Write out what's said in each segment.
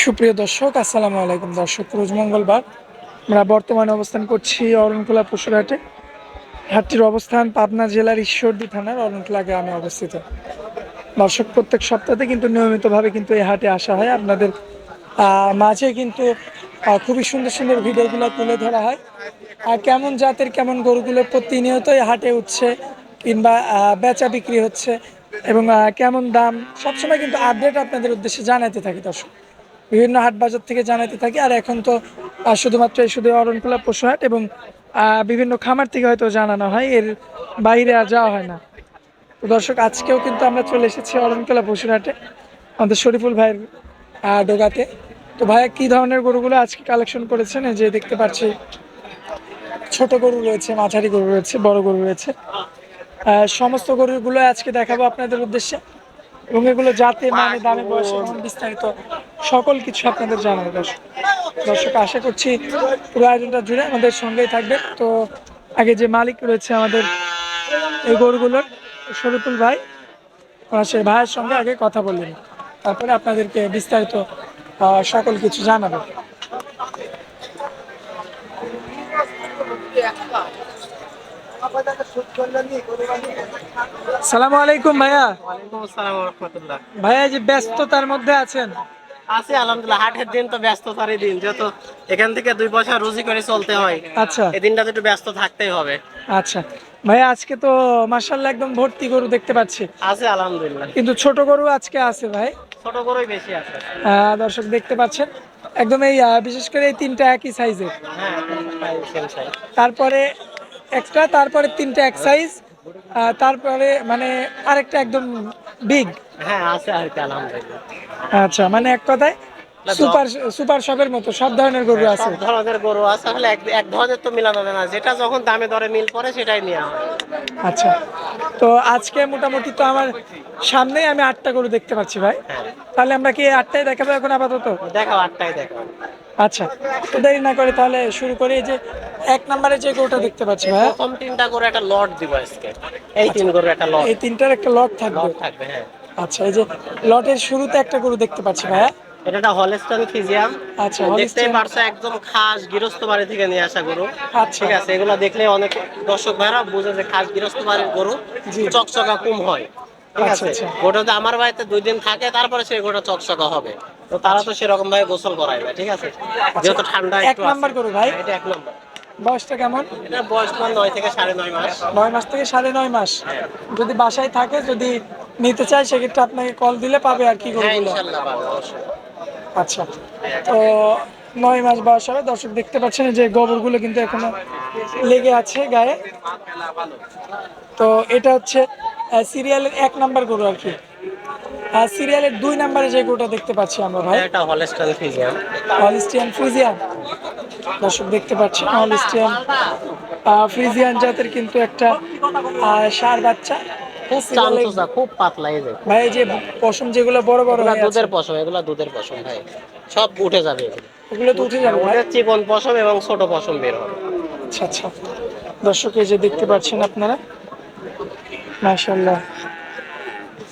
সুপ্রিয় দর্শক, আসসালামু আলাইকুম দর্শক। রোজ মঙ্গলবার আমরা বর্তমানে অবস্থান করছি অরণখোলা পশুরহাটে হাটটির অবস্থান পাবনা জেলার ঈশ্বরদী থানার অরণখোলা গ্রামে অবস্থিত। দর্শক, প্রত্যেক সপ্তাহে কিন্তু নিয়মিতভাবে কিন্তু এই হাটে আসা হয়। আপনাদের মাঝে কিন্তু খুবই সুন্দর সুন্দর ভিডিওগুলো তুলে ধরা হয়। আর কেমন জাতের, কেমন গরুগুলো প্রতিনিয়ত এই হাটে উঠছে কিংবা বেচা বিক্রি হচ্ছে এবং কেমন দাম, সবসময় কিন্তু আপডেট আপনাদের উদ্দেশ্যে জানাতে থাকি দর্শক। বিভিন্ন হাট বাজার থেকে জানাতে থাকি। আর এখন তো শুধুমাত্র এই শুধু অরণকুলা পশু হাট এবং বিভিন্ন খামার থেকে হয়তো জানানো হয়, এর বাইরে আর যাওয়া হয় না। তো দর্শক, আজকেও কিন্তু আমরা চলে এসেছি অরণকুলা পশুর হাটে, আমাদের শরীফুল ভাইয়ের ডোগাতে। তো ভাইয়া, কি ধরনের গরুগুলো আজকে কালেকশন করেছেন? যে দেখতে পাচ্ছি, ছোট গরু রয়েছে, মাঝারি গরু রয়েছে, বড় গরু রয়েছে। সমস্ত গরুগুলো আজকে দেখাবো আপনাদের উদ্দেশ্যে। এবং এগুলো জাতে মানে দামে, বয়সে বিস্তারিত সকল কিছু আপনাদের জানাব দর্শক দর্শক আশা করছি পুরো আয়োজনটা জুড়ে আমাদের সঙ্গেই থাকবে তো আগে যে মালিক রয়েছে আমাদের এই গরুগুলোর শরীফুল ভাই ওনার সেই ভাইয়ের সঙ্গে আগে কথা বললেন। তারপরে আপনাদেরকে বিস্তারিত সকল কিছু জানাব। সালামু আলাইকুম ভাইয়া। ভাইয়া যে ব্যস্ততার মধ্যে আছেন আছি আলহামদুলিল্লাহ হাটের দিন তো ব্যস্ততারই দিন যেহেতু এখান থেকে দুই পয়সা রুজি করে চলতে হয়। আচ্ছা। এই দিনটা তো একটু ব্যস্ত থাকতেই হবে। আচ্ছা। ভাইয়া আজকে তো একদম ভর্তি গরু দেখতে পাচ্ছি। আছে আলহামদুলিল্লাহ। কিন্তু ছোট গরু আজকে আছে ভাই। ছোট গরুই বেশি আছে। দর্শক দেখতে পাচ্ছেন একদম এই বিশেষ করে এই তিনটা একই সাইজের হ্যাঁ তারপরে একটা তারপরে তিনটা এক সাইজ তারপরে মানে আরেকটা একদম বিগ হ্যাঁ আছে আর কি আলহামদুলিল্লাহ। আচ্ছা মানে এক কথায় সুপার সুপার শপের মতো সব ধরনের গরু আছে। সব ধরনের গরু আছে আসলে এক এক ধরনের তো মিলানো যায় না যেটা যখন দামে দরে মিল পড়ে সেটাই নেওয়া হয়। আচ্ছা তো আজকে মোটামুটি তো আমার সামনেই আমি আটটা গরু দেখতে পাচ্ছি ভাই। হ্যাঁ। তাহলে আমরা কি আটটাই দেখাবো এখন আপাতত? দেখাও আটটাই দেখাও। আচ্ছা তো দেরি না করে তাহলে শুরু করি যে এক নম্বরে যে গরুটা দেখতে পাচ্ছি ভাই। প্রথম তিনটা করে একটা লট দিব আজকে। এই তিন গরু একটা লট। এই তিনটার একটা লট থাকবে। লট থাকবে হ্যাঁ। আচ্ছা এই যে লটের শুরুতে একটা গরু দেখতে পাচ্ছি ভাইয়া। এটা হলস্টন ফিজিয়াম। আচ্ছা দেখতেই পারছ একদম খাস গৃহস্থ বাড়ি থেকে নিয়ে আসা গরু। আচ্ছা। ঠিক আছে এগুলো দেখলে অনেক দর্শক ভাইরা বুঝে যে খাস গৃহস্থ বাড়ির গরু। চকচকা কম হয়। ঠিক আচ্ছা, আছে আচ্ছা। গোটা তো আমার বাড়িতে দুই দিন থাকে তারপরে সেই গোটা চকচকা হবে। তো তারা তো সেরকম ভাবে গোসল করাইবে ঠিক আছে? যেহেতু ঠান্ডা এক। নাম্বার গরু ভাই? হ্যাঁ, এটা এক নম্বর। বয়সটা কেমন? এটা বয়স তোমার নয় থেকে সাড়ে নয় মাস। নয় মাস থেকে সাড়ে নয় মাস। যদি বাসায় থাকে যদি নিতে চায় সেক্ষেত্রে আপনাকে কল দিলে পাবে আর কি হ্যাঁ গরুগুলো। আচ্ছা। তো নয় মাস বয়স হবে। দর্শক দেখতে পাচ্ছেন যে গোবরগুলো কিন্তু এখনও লেগে আছে গায়ে। তো এটা হচ্ছে সিরিয়ালের এক নাম্বার গরু আর কি। সিরিয়ালের দুই নাম্বারে যে গরুটা দেখতে পাচ্ছি আমরা ভাই। এটা একটা হলস্টন ফিজিয়াম হলিস্টিয়ান ফ্রিজিয়ান। দর্শক দেখতে পাচ্ছেন হলিস্টিয়ান ফ্রিজিয়ান জাতের কিন্তু একটা ষাঁড় বাচ্চা। খুব পাতলা এই যে। ভাই যে পশম যেগুলো বড় বড় দুধের পশম এগুলা দুধের পশম ভাই। সব উঠে যাবে এগুলো। তো উঠে যাবে ওদের চিকন পশম এবং ছোট পশম বের হবে। আচ্ছা আচ্ছা। দর্শক এই যে দেখতে পাচ্ছেন আপনারা মাশাল্লাহ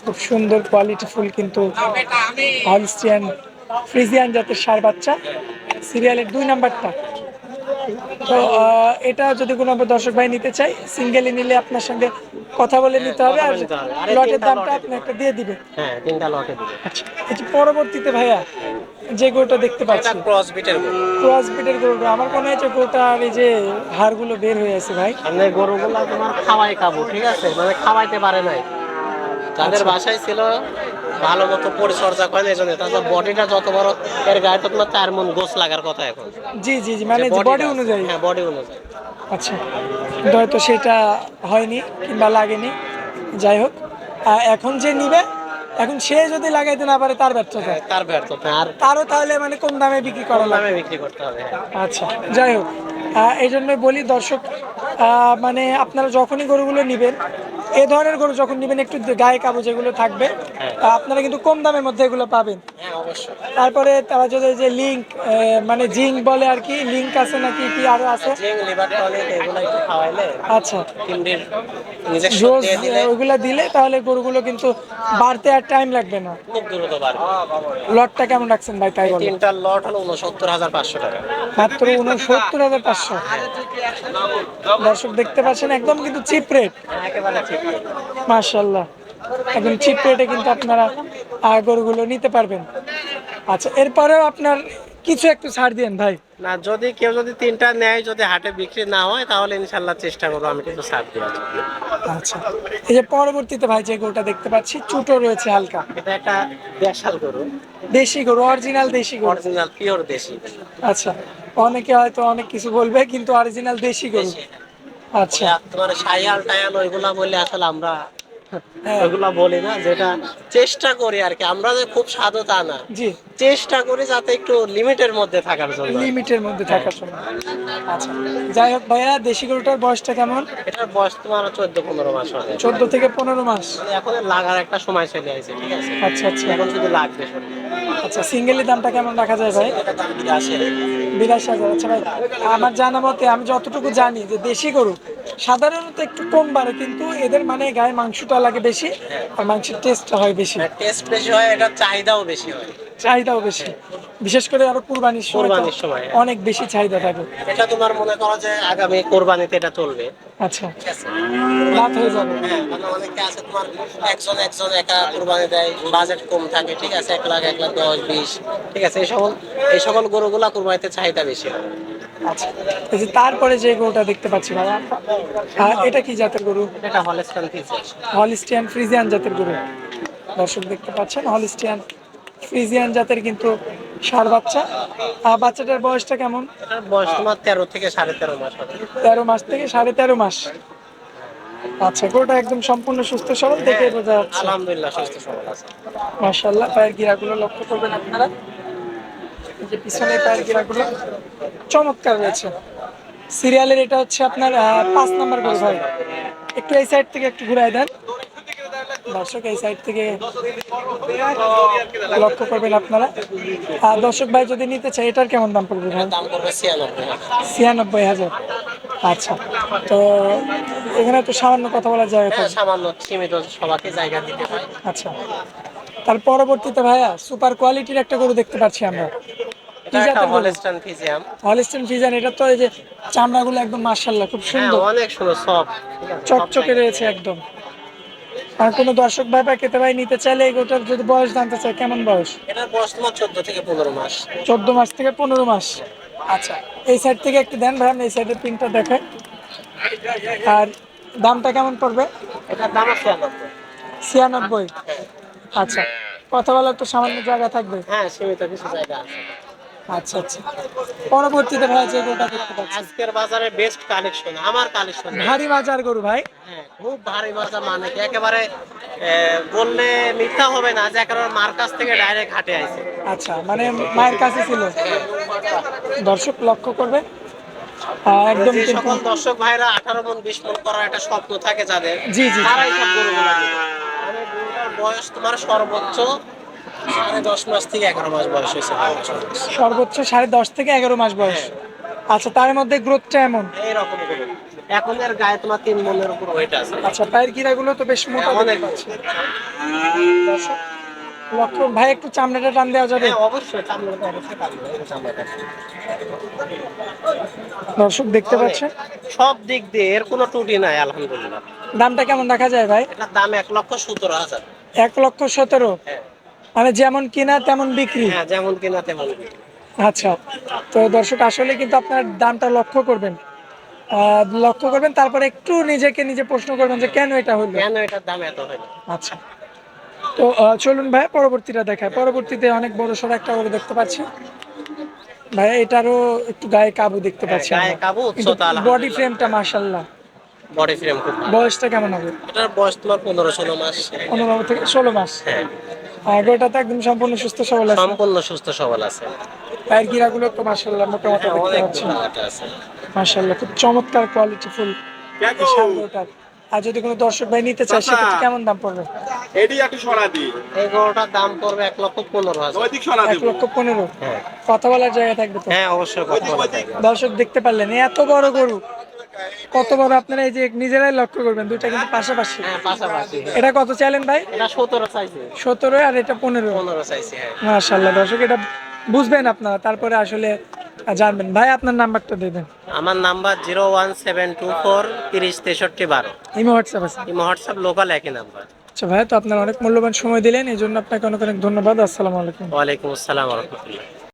খুব সুন্দর কোয়ালিটি ফুল কিন্তু হলস্টিয়ান ফ্রিজিয়ান জাতের সার বাচ্চা। সিরিয়ালের দুই নাম্বারটা। তো আহ, এটা যদি কোনো দর্শক ভাই নিতে চাই সিঙ্গেলি নিলে আপনার সঙ্গে কথা বলে নিতে হবে আর বলে নিতে হবে। আরে লটের দামটা আপনি একটা দিয়ে দিবে। হ্যাঁ তিনটা লটে দিবে। আচ্ছা এই পরবর্তীতে ভাইয়া যে গরুটা দেখতে পাচ্ছি। এটা ক্রস বিটের গরু ক্রস বিটের গরুটা আমার মনে হচ্ছে গরুটার এই যে হাড়গুলো বের হয়ে আছে ভাই। এমনি গরুগুলো তোমার খাওয়াই খাব ঠিক আছে? মানে খাওয়াইতে পারে নাই। যাদের বাসায় ছিল ভালো মতো পরিচর্যা করে না এই জন্য তাছাড়া বডিটা যত বড় এর গায়ে তো তোমার চার মন গোস লাগার কথা এখন। জি জি জি মানে বডি অনুযায়ী। হ্যাঁ বডি অনুযায়ী। আচ্ছা হয়তো সেটা হয়নি কিংবা লাগেনি। যাই হোক এখন যে নিবে এখন সে যদি লাগাইতে না পারে তার ব্যর্থতা। হ্যাঁ, তার ব্যর্থতা আর তারও তাহলে মানে কম দামে বিক্রি করা দামে বিক্রি করতে হবে হ্যাঁ। আচ্ছা যাই হোক এই জন্যই বলি দর্শক আহ, মানে আপনারা যখনই গরুগুলো নেবেন এই ধরনের গরু যখন নেবেন একটু গায়ে কাবু যেগুলো থাকবে আহ, আপনারা কিন্তু কম দামের মধ্যে এগুলো পাবেন। হ্যাঁ তারপরে তারা যদি যে লিঙ্ক মানে জিঙ্ক বলে আর কি লিঙ্ক আছে নাকি কি আরও আছে? একটু খাওয়াইলে আচ্ছা। ডোজ দিলে তাহলে গরুগুলো কিন্তু বাড়তে আর টাইম লাগবে না। লটটা কেমন রাখছেন ভাই তাই বলেন? তিনটার লট হলো উনসত্তর হাজার পাঁচশো টাকা। মাত্র উনসত্তর হাজার পাঁচশো। দর্শক দেখতে পাচ্ছেন একদম কিন্তু চিপ রেট হ্যাঁ, একেবারে ঠিক মার্শাল্লাহ একদম চিপ রেটে কিন্তু আপনারা গরুগুলো নিতে পারবেন। আচ্ছা এরপরেও আপনার কিছু একটু ছাড় দিন ভাই। না যদি কেউ যদি তিনটা নেয় যদি হাটে বিক্রি না হয় তাহলে ইনশাল্লাহ চেষ্টা করব আমি কিন্তু ছাড় দেওয়ার আচ্ছা এই যে পরবর্তীতে ভাই যে গরুটা দেখতে পাচ্ছি চুটো রয়েছে হালকা। এটা একটা দেশাল গরু। দেশি গরু অরিজিনাল দেশি গরু। অরিজিনাল পিওর দেশি। আচ্ছা অনেকে হয়তো অনেক কিছু বলবে কিন্তু অরিজিনাল দেশি গরু। আচ্ছা। তোমার সায়াল টায়াল ওইগুলা বলে আসলে আমরা হ্যাঁ। বলি না যেটা চেষ্টা করি আর কি। আমরা যে খুব সাধু তা না। জি। চেষ্টা করি যাতে একটু লিমিটের মধ্যে থাকার জন্য। লিমিটের মধ্যে থাকার জন্য। আচ্ছা যাই হোক ভাইয়া দেশি গরুটার বয়সটা কেমন? এটার বয়স তোমার চোদ্দ পনেরো মাস হবে। চোদ্দ থেকে পনেরো মাস। এখন লাগার একটা সময় চলে আসে ঠিক আছে? আচ্ছা আচ্ছা। এখন শুধু লাগবে আচ্ছা সিঙ্গেলি দামটা কেমন রাখা যায় ভাই? বিরাশি হাজার। আচ্ছা ভাই আমার জানা মতে আমি যতটুকু জানি যে দেশি গরু সাধারণত একটু কম বাড়ে কিন্তু এদের মানে গায়ে মাংসটা লাগে বেশি আর মাংসের টেস্টটা হয় বেশি। টেস্ট বেশি হয় এটার চাহিদাও বেশি হয়। চাহিদাও বেশি। বিশেষ করে আরও কুরবানির সময় সময়। অনেক বেশি চাহিদা থাকে। এটা তোমার মনে করো যে আগামী কোরবানিতে এটা চলবে। আচ্ছা। রাত হয়ে যাবে। হ্যাঁ মানে অনেকে আছে তোমার একজন একজন একা কোরবানি দেয় বাজেট কম থাকে ঠিক আছে এক লাখ এক লাখ দশ বিশ ঠিক আছে এই সকল এই সকল গরুগুলা কোরবানিতে চাহিদা বেশি হয়। আচ্ছা। এই তারপরে যে গরুটা দেখতে পাচ্ছি ভাইয়া এটা কি জাতের গরু? এটা হলেস্টান ফিচার হলিস্টিয়ান ফ্রিজিয়ান জাতের গরু। দর্শক দেখতে পাচ্ছেন হলিস্টিয়ান ফ্রিজিয়ান জাতের কিন্তু সার বাচ্চা। আর বাচ্চাটার বয়সটা কেমন? বয়স তোমার তেরো থেকে সাড়ে তেরো মাস তেরো মাস থেকে সাড়ে তেরো মাস। আচ্ছা গরুটা একদম সম্পূর্ণ সুস্থ সবল দেখে বোঝা যাচ্ছে। আলহামদুলিল্লাহ সুস্থ সবল আছে। মাশাল্লাহ পায়ের গিরাগুলো লক্ষ্য করবেন আপনারা। যে পিছনে পায়ের গিরাগুলো চমৎকার রয়েছে। সিরিয়ালের এটা হচ্ছে আপনার পাঁচ নাম্বার গরু ভাই। একটু এই সাইড থেকে একটু ঘুরাই দেন। দর্শক এই সাইড থেকে লক্ষ্য করবেন আপনারা। আর দর্শক ভাই যদি নিতে চাই এটার কেমন দাম পড়বে ভাই? ছিয়ানব্বই হাজার। আচ্ছা তো এখানে তো সামান্য কথা বলা যায় হ্যাঁ সামান্য সীমিত সবাইকে জায়গা দিতে হয়। আচ্ছা তার পরবর্তীতে ভাইয়া সুপার কোয়ালিটির একটা গরু দেখতে পাচ্ছি আমরা। কি এটা একটা জাতের গরু? হলেস্টান ফিজিয়াম হলিস্টেন ফিজান এটা তো এই যে চামড়াগুলো একদম মার্শাল্লাহ খুব হ্যাঁ সুন্দর। অনেক সুন্দর সব চকচকে রয়েছে একদম। আর কোনো দর্শক ভাই বা খেতে ভাই নিতে চাইলে যদি বয়স জানতে চায় কেমন বয়স? এটার বয়স তোমার চোদ্দ থেকে পনেরো মাস। চোদ্দ মাস থেকে পনেরো মাস। আচ্ছা এই সাইড থেকে একটু দেন ভাই এই সাইডের দেখাই। আর দামটা কেমন পড়বে? এটার দাম ছিয়ানব্বই ছিয়ানব্বই। আচ্ছা কথা বলার তো সামান্য জায়গা থাকবে। হ্যাঁ সীমিত কিছু জায়গা আছে। আচ্ছা আচ্ছা। পরবর্তীতে ভাই যে গরুটা দেখতে পাচ্ছি আজকের বাজারে বেস্ট কালেকশন আমার কালেকশন ভারী বাজার গরু ভাই। হ্যাঁ খুব ভারী বাজার মানে কি? একেবারে বললে মিথ্যা হবে না যে একেবারে মার কাছ থেকে ডাইরেক্ট হাটে আইছে। আচ্ছা মানে মায়ের কাছে ছিল। দর্শক লক্ষ্য করবে। একদম সকল দর্শক ভাইরা আঠারো মন বিশ মন করার একটা স্বপ্ন থাকে যাদের জি, জি। তারাই সব গরুগুলো নেবে। মানে গরুটার বয়স তোমার সর্বোচ্চ সাড়ে দশ মাস থেকে এগারো মাস বয়স হয়েছে সর্বোচ্চ সাড়ে দশ থেকে এগারো মাস বয়স। আচ্ছা তার মধ্যে গ্রোথটা এমন? এইরকম এখন এর গায়ে তোমার তিন মনের উপর ওয়েট আছে। আচ্ছা পায়ের গিরাগুলো তো বেশ মোটা অনেক। দর্শক ভাই একটু চামড়াটা টান দেওয়া যাবে? হ্যাঁ অবশ্যই চামড়াটা। দর্শক দেখতে পাচ্ছেন? সব দিক দিয়ে এর কোনো ত্রুটি নাই আলহামদুলিল্লাহ। দামটা কেমন দেখা যায় ভাই? এটার দাম এক লক্ষ সতেরো হাজার। এক লক্ষ সতেরো? হ্যাঁ। মানে যেমন কিনা তেমন বিক্রি? হ্যাঁ যেমন কিনা তেমন আচ্ছা তো দর্শক আসলে কিন্তু আপনার দামটা লক্ষ্য করবেন। লক্ষ্য করবেন তারপরে একটু নিজেকে নিজে প্রশ্ন করবেন যে কেন এটা হলো? কেন এটার দাম এত হয় আচ্ছা তো চলুন ভাই পরবর্তীটা দেখায় পরবর্তীতে অনেক বড় সড়ো একটা গরু দেখতে পাচ্ছি। ভাই এটারও একটু গায়ে কাবু দেখতে পাচ্ছি গায়ে কাবু, উচ্চতা বডি ফ্রেমটা মাশাল্লাহ বডি ফ্রেম খুব বয়সটা কেমন হবে? এটার বয়স তোমার পনেরো ষোলো মাস। পনেরো থেকে ষোলো মাস। হ্যাঁ। আর একদম সম্পূর্ণ সুস্থ সবল আছে। সম্পূর্ণ সুস্থ সবল আছে। পায়ের গিরাগুলো তো মাশাল্লাহ মোটামুটি অনেক আছে। মাশাল্লাহ খুব চমৎকার কোয়ালিটি ফুল। গরুটার আর যদি কোনো দর্শক ভাই নিতে চায় সেক্ষেত্রে কেমন দাম পড়বে? এডি একটু সরা দি। এই গরুটার দাম পড়বে এক লক্ষ পনেরো হাজার। এক লক্ষ পনেরো। হ্যাঁ। কথা বলার জায়গা থাকবে তো? হ্যাঁ অবশ্যই। দর্শক দেখতে পারলেন এত বড় গরু। কত বড় আপনারা এই যে নিজেরাই লক্ষ্য করবেন? দুইটা কিন্তু পাশাপাশি। হ্যাঁ পাশাপাশি। এটা কত চাইলেন ভাই? এটা সতেরো চাইছে সতেরো আর এটা পনেরো। পনেরো চাইছে হ্যাঁ। মাশাল্লাহ দর্শক এটা বুঝবেন আপনারা তারপরে আসলে জানবেন। ভাই আপনার নাম্বারটা দেবেন। আমার number zero one seven two four তিরিশ তেষট্টি বারো। ইমো হোয়াটসঅ্যাপ আছে? এই হোয়াটসঅ্যাপ লোকাল একই নাম্বার। আচ্ছা ভাই তো আপনার অনেক মূল্যবান সময় দিলেন এই জন্য আপনাকে অনেক অনেক ধন্যবাদ। আসসালামু আলাইকুম। ওয়ালাইকুম আসসালাম রহমতুল্লাহ।